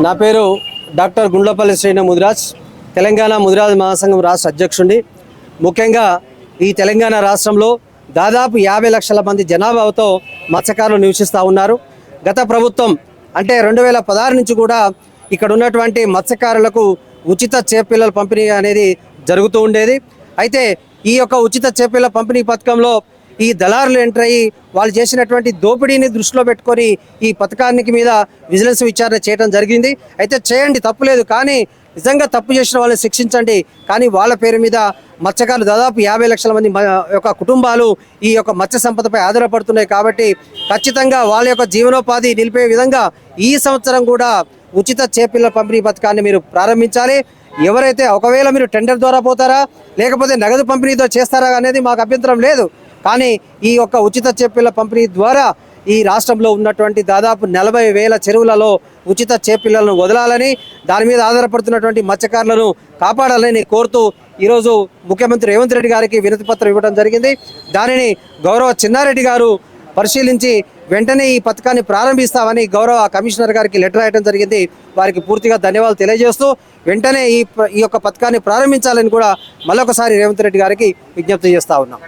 నా పేరు డాక్టర్ గుండ్లపల్లి శ్రీను ముదిరాజ్. తెలంగాణ ముదిరాజ్ మహాసంఘం రాష్ట్ర అధ్యక్షుడి. ముఖ్యంగా ఈ తెలంగాణ రాష్ట్రంలో దాదాపు యాభై లక్షల మంది జనాభాతో మత్స్యకారులు నివసిస్తూ ఉన్నారు. గత ప్రభుత్వం అంటే రెండు వేల పదహారు నుంచి కూడా ఇక్కడ ఉన్నటువంటి మత్స్యకారులకు ఉచిత చేపపిల్లల పంపిణీ అనేది జరుగుతూ ఉండేది. అయితే ఈ యొక్క ఉచిత చేపిల్ల పంపిణీ పథకంలో ఈ దళారులు ఎంటర్ అయ్యి వాళ్ళు చేసినటువంటి దోపిడీని దృష్టిలో పెట్టుకొని ఈ పథకానికి మీద విజిలెన్స్ విచారణ చేయడం జరిగింది. అయితే చేయండి తప్పులేదు కానీ నిజంగా తప్పు చేసిన వాళ్ళని శిక్షించండి. కానీ వాళ్ళ పేరు మీద మత్స్యకారులు దాదాపు యాభై లక్షల మంది యొక్క కుటుంబాలు ఈ యొక్క మత్స్య సంపదపై ఆధారపడుతున్నాయి కాబట్టి ఖచ్చితంగా వాళ్ళ యొక్క జీవనోపాధి నిలిపే విధంగా ఈ సంవత్సరం కూడా ఉచిత చేపిల్ల పంపిణీ పథకాన్ని మీరు ప్రారంభించాలి. ఎవరైతే ఒకవేళ మీరు టెండర్ ద్వారా పోతారా లేకపోతే నగదు పంపిణీతో చేస్తారా అనేది మాకు అభ్యంతరం లేదు. కానీ ఈ యొక్క ఉచిత చేపల పంపిణీ ద్వారా ఈ రాష్ట్రంలో ఉన్నటువంటి దాదాపు నలభై వేల చెరువులలో ఉచిత చేపిల్లలను వదలాలని దాని మీద ఆధారపడుతున్నటువంటి మత్స్యకారులను కాపాడాలని కోరుతూ ఈరోజు ముఖ్యమంత్రి రేవంత్ రెడ్డి గారికి వినతి పత్రం ఇవ్వడం జరిగింది. దానిని గౌరవ చిన్నారెడ్డి గారు పరిశీలించి వెంటనే ఈ పథకాన్ని ప్రారంభిస్తామని గౌరవ కమిషనర్ గారికి లెటర్ రాయడం జరిగింది. వారికి పూర్తిగా ధన్యవాదాలు తెలియజేస్తూ వెంటనే ఈ ఈ యొక్క పథకాన్ని ప్రారంభించాలని కూడా మరొకసారి రేవంత్ రెడ్డి గారికి విజ్ఞప్తి చేస్తా ఉన్నాం.